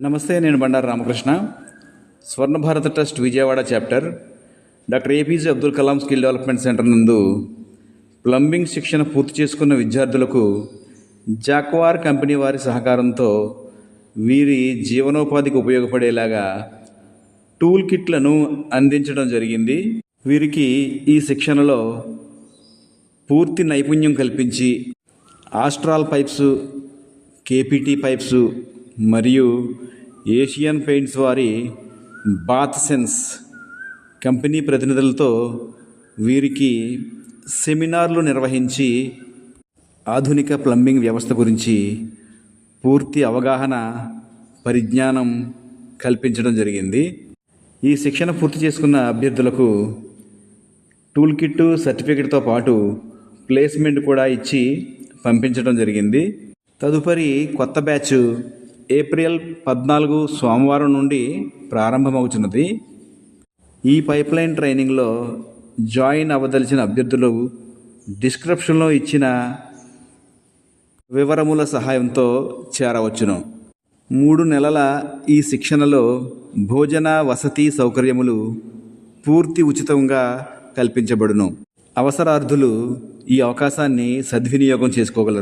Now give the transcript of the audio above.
నమస్తే నేను Bandaru Ramakrishna. Swarna Bharat trust Vijayawada chapter. Doctor APJ Abdul Kalam skill development centre నందు plumbing శిక్షణ పూర్తి చేసుకున్న విద్యార్థులకు జాక్వార్ కంపెనీ వారి సహకారంతో వీరి జీవనోపాధికి ఉపయోగపడేలాగా టూల్ కిట్లను అందించడం జరిగింది. వీరికి ఈ శిక్షణలో పూర్తి నైపుణ్యం కల్పించి ఆస్ట్రాల్ పైప్స్ కేపీటీ పైప్స్ మరియు ఏషియన్ పెయింట్స్ వారి బాత్ సెన్స్ కంపెనీ ప్రతినిధులతో వీరికి సెమినార్లు నిర్వహించి ఆధునిక ప్లంబింగ్ వ్యవస్థ గురించి పూర్తి అవగాహన పరిజ్ఞానం కల్పించడం జరిగింది. ఈ శిక్షణ పూర్తి చేసుకున్న అభ్యర్థులకు టూల్ కిట్ సర్టిఫికెట్తో పాటు ప్లేస్మెంట్ కూడా ఇచ్చి పంపించడం జరిగింది. తదుపరి కొత్త బ్యాచ్ ఏప్రిల్ పద్నాలుగు సోమవారం నుండి ప్రారంభమవుతున్నది ఈ పైప్లైన్ ట్రైనింగ్లో జాయిన్ అవ్వదలిచిన అభ్యర్థులు డిస్క్రిప్షన్లో ఇచ్చిన వివరముల సహాయంతో చేరవచ్చును. మూడు నెలల ఈ శిక్షణలో భోజన వసతి సౌకర్యములు పూర్తి ఉచితంగా కల్పించబడును. అవసరార్థులు ఈ అవకాశాన్ని సద్వినియోగం చేసుకోగలరు.